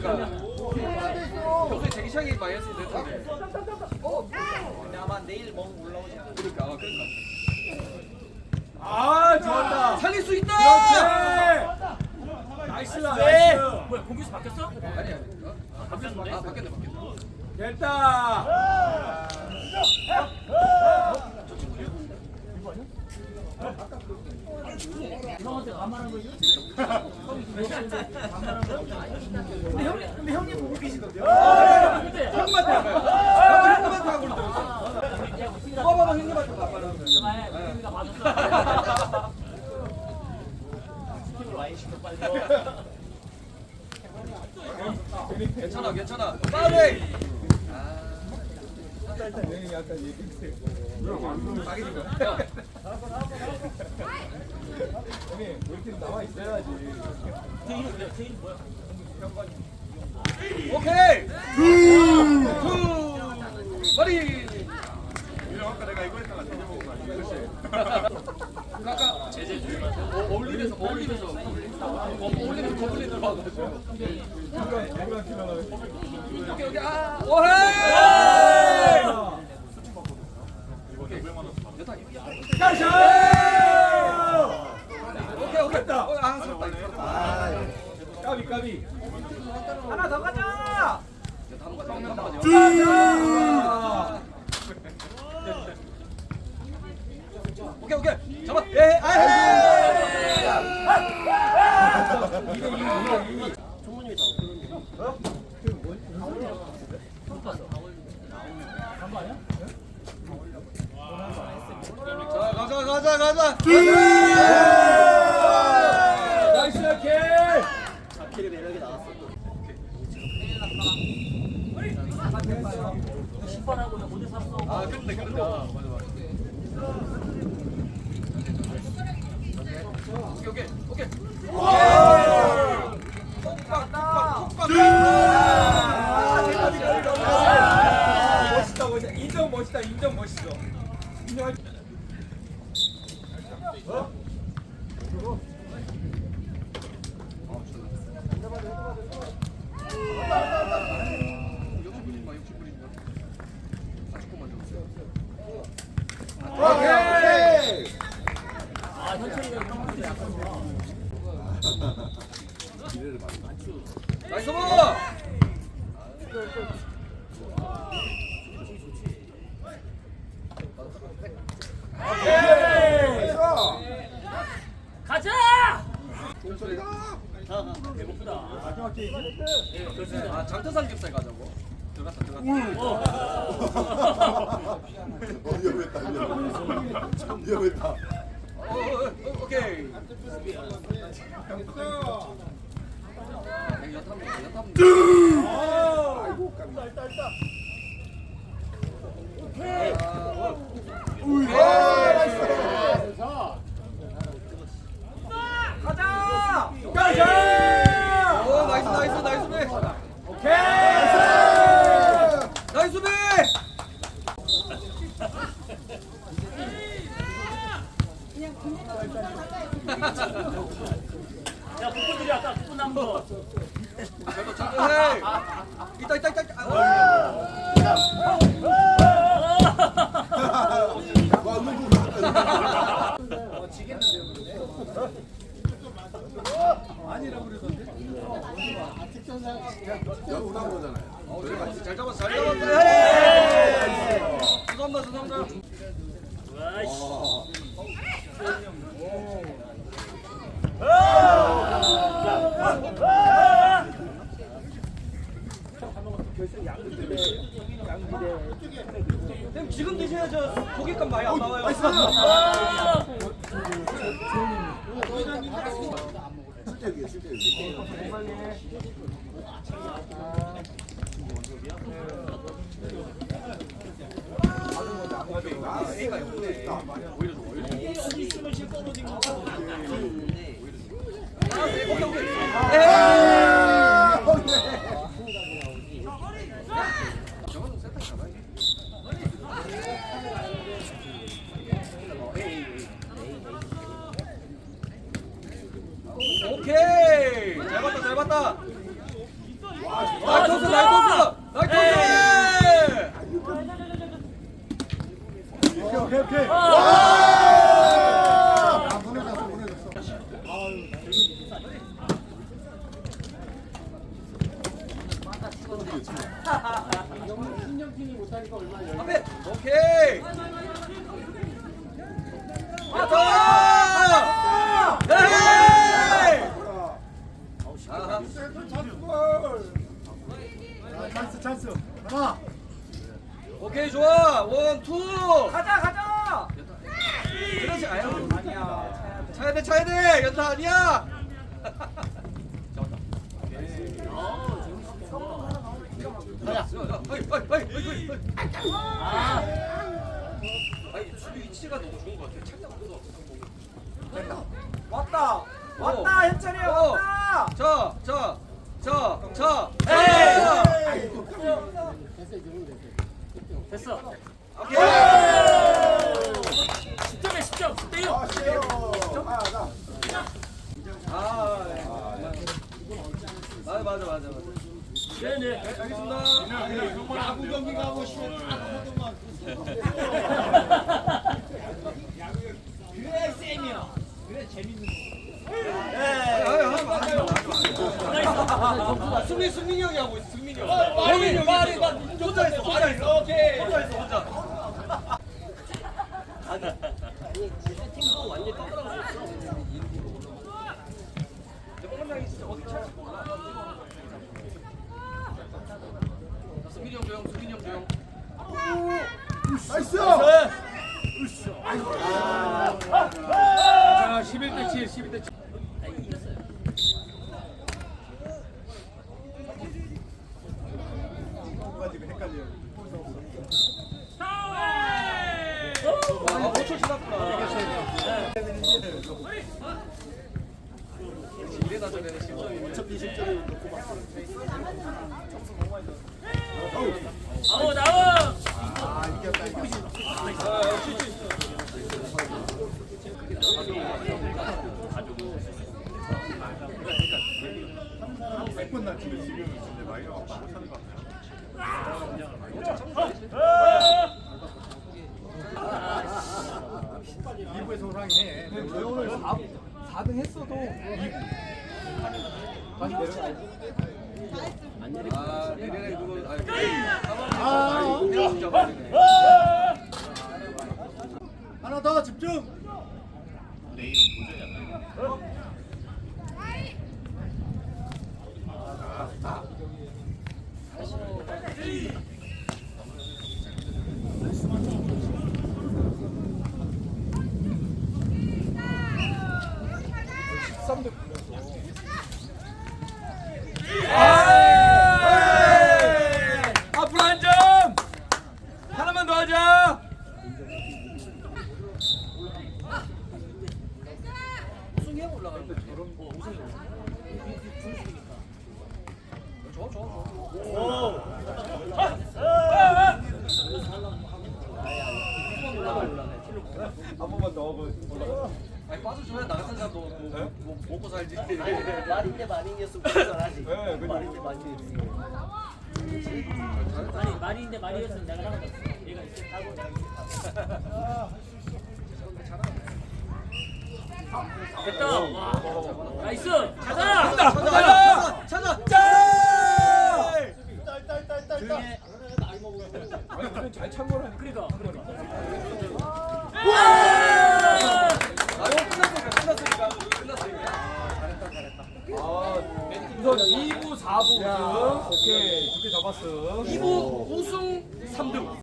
그러니까 평소에 제기 시작이 많이 했으면 될 텐데. 근데 아마 내일 먹 올라오지 않을까? 그러니까 아 그러니까. 아 좋았다. 살릴 수 있다. 그렇지. 나이스다 나이스. 뭐야 공격수 바뀌었어? 아니야. 어? 바뀌었는데? 아 바뀌었네 바뀌었네. 됐다. 형한테 반말한 거지? 근데 형님 근데 형님 보고 계시던데요? 근데 형님한테 하고 형님한테 하고 있어. 봐봐봐 형님한테 봐봐라. 그만해 우리가 맞았어 스킵을 와인 시켜 빨리 괜찮아 괜찮아. 빨리. 형님 약간 얘기했어요. 싸게 준 거야. 형님 우리 팀 나와 있어야지. 제인 뭐야 제인 뭐야 오케이. 투. 머리. 아까 제재 중. 어울리면서 어울리면서 어, 어울리면서 팀 하나 여기 여기 아. 오헤이. 여타. 가자! 오케이 오케이. 됐다. 어, 아 살았다 살았다. 까비 까비. 하나 더 가자. 오케이 오케이. 잡아. 예. 아. 자 가자. 나이스 킬. 길이 매력이 나왔어. 10번하고 나 모델 샀어 아 그런데. 아, 맞아 맞아. 오케이 오케이 오케이. 톡박 톡박 톡박. 멋있다 멋있다. 인정 멋있다 인정 멋있어. 인정할. 역시분인가 역시분인가. 40분만 줬어요. 오케이. 아. 가자 좋은 소리다. 배고프다 마지막 게임. 아 장터 삼겹살 가자고. 들어갔다 들어갔다. 어, 위험했다 위험했다 위험했다 어, 어, 어, 오케이. 여탐. 아이고 까비. 가자. 가자. 오 나이스 나이스 나이스 배. 오케이. 나이스 배. 야 북분들이 아까 북분 남은 거 저도 저도 해. 있다 있다 있다. 있다. 아, 연구한 거잖아요 어, 잘, 잘 잡았어 잘 잡았어. 헤이. 죄송합니다 죄송합니다. 형 지금 드셔야죠. 고깃값 많이 안 나와요. 실격이에요 실격이에요 A가 없네. 오히려 좋아 오히려 좋아. 어디 있으면 실컷 어디 가 아, 네, 오케이 오케이. 에이. 저거는 세탁 잡아야지. 어, 에이, 에이. 오케이 잘 봤다 잘 봤다 나이스 나이스 나이스 토스 오케이 오케이. 아, 아 보내줬어 보내줬어. 앞에 오케이 야타 찬스 찬스. 하나. 오케이 좋아 원투 가자 가자. 그렇지 아유 아니야. 차야 돼 차야 돼 연타 아니야 가자 어이 어이 어이 어이 어이 아, 아니 수비 위치가 너무 좋은 것 같아 착각 없어 왔다. 왔다 어. 현철이 형 어. 왔다. 자, 자, 자, 자, 에이! 됐어. 오케이! 10점에 10점. 10대 6. 아. 아 나. 아, 맞아, 맞아, 맞아, 맞아. 네 네. 알겠습니다. 야구 경기 가고 싶어. 그래 쌤이야. 그래 재밌는 하지 마, 마. 승민, 승민이 형이 하고 있어, 승민이 형. 말이, 말이, 나 혼자 있어, 혼자. 오케이. 혼자 있어, 혼자. 팀도 완전 떠들어가고 있어. 뻔뻔하게 진짜 어디 찰지 몰라. 승민이 형 조용, 승민이 형 조용. 나이스. 자, 11대 7, 11대 7. 아, 이겼어요. 지금 헷갈려. 아, 5초 지났구나. 이래다 저래다 실점이. 어차피 실제로 놓고 봤어. 아우, 나우. 아 이겼다 이겼다. 백번 날치면 지금 이제 마이너가 못하는 것 같아요. 이부에서 호랑이네. 오늘 4, 4등 했어도 2부. 다시 내려가. 아, 내년에 그거 아니. 아, 진짜 버리네. 하나 더 집중. 앞으로 한 점! 하나만 더 하자! 우승이 형 올라가는 거 우승이. 한 번만 더 하고 올라가. 아니 빠져줘야 나 같은 사람도 뭐, 뭐, 뭐 먹고 살지. 말인데. 네, 그죠. 말인데 말이었으면 내가 나갔어. 얘가 이제 타고 내가 이제 타고. 됐다. 와. 나이스. 가자. 찾아! 찾아! 짤! 잘 참고를 그러니까. 그러니까. 아, 이거 끝났으니까, 끝났으니까. 끝났으니까. 잘했다, 잘했다. 우선 2부, 4부 우승. 오케이. 두개 잡았어. 2부 우승 3등.